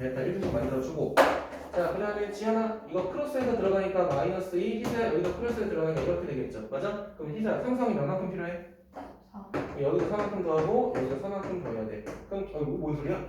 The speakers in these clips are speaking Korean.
베타 1도 만들어주고 자, 그 다음에 지현아 이거 크로스에서 들어가니까 마이너스 2 희자 여기도 크로스에 들어가니까 이렇게 되겠죠 맞아? 그럼 희자 상성이 몇만큼 필요해? 4. 여기도 4만큼 더하고 여기도 4만큼 더해야 돼 그럼 어, 뭐, 뭔 소리야?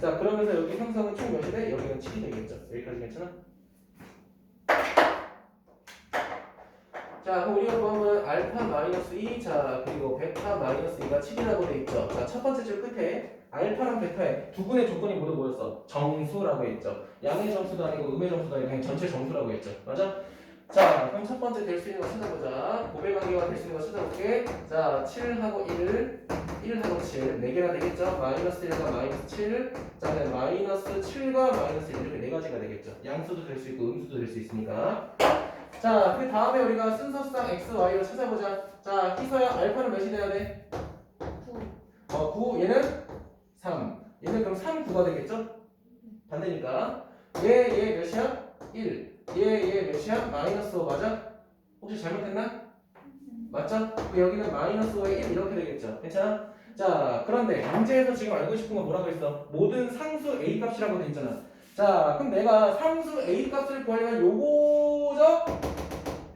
자 그러면서 여기 상성은 총 몇이 돼? 여기는 7이 되겠죠 여기까지 괜찮아? 자, 그럼 우리가 구하면 알파 마이너스 2, 자, 그리고 베타 마이너스 2가 7이라고 돼 있죠. 자, 첫 번째 줄 끝에 알파랑 베타의 두 분의 조건이 모두 뭐였어? 정수라고 했죠. 양의 점수도 아니고 음의 점수도 아니고 그냥 전체 점수라고 했죠. 맞아? 자, 그럼 첫 번째 될 수 있는 거 찾아보자. 고배 관계가 될 수 있는 거 찾아볼게. 자, 7하고 1, 1하고 7, 4개나 되겠죠? 마이너스 1과 마이너스 7, 자, 그다음에 마이너스 7과 마이너스 1 이렇게 네 가지가 되겠죠. 양수도 될 수 있고 음수도 될 수 있으니까. 자, 그 다음에 우리가 순서상 x, y를 찾아보자. 자, 희서야 알파는 몇이 돼야 돼? 9. 어, 9, 얘는 3. 얘는 그럼 3, 9가 되겠죠? 반대니까. 얘, 얘 몇이야? 1. 얘, 얘 몇이야? 마이너스 5 맞아? 혹시 잘못했나? 맞죠? 그 여기는 마이너스 5에 1 이렇게 되겠죠? 괜찮아? 자, 그런데 문제에서 지금 알고 싶은 건 뭐라고 했어? 모든 상수 a 값이라고 돼 있잖아. 자, 그럼 내가 상수 a 값을 구하려면 요거죠?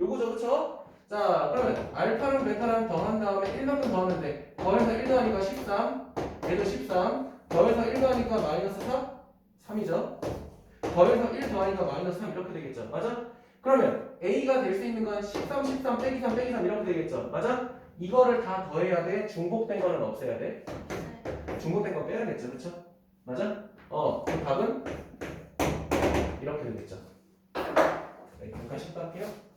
요거죠, 그쵸? 자, 그러면 알파랑 베타랑 더한 다음에 1만큼 더하면 돼. 더해서 1 더하니까 13, 얘도 13, 더해서 1 더하니까 마이너스 3, 3이죠. 더해서 1 더하니까 마이너스 3 이렇게 되겠죠. 맞아? 그러면 a가 될 수 있는 건 13, 13, 빼기 3, 빼기 3 이렇게 되겠죠. 맞아? 이거를 다 더해야 돼. 중복된 거는 없애야 돼. 중복된 거 빼야겠죠. 그쵸? 맞아? 어, 그 답은 이렇게 되겠죠. 네, 잠깐 쉬다 할게요.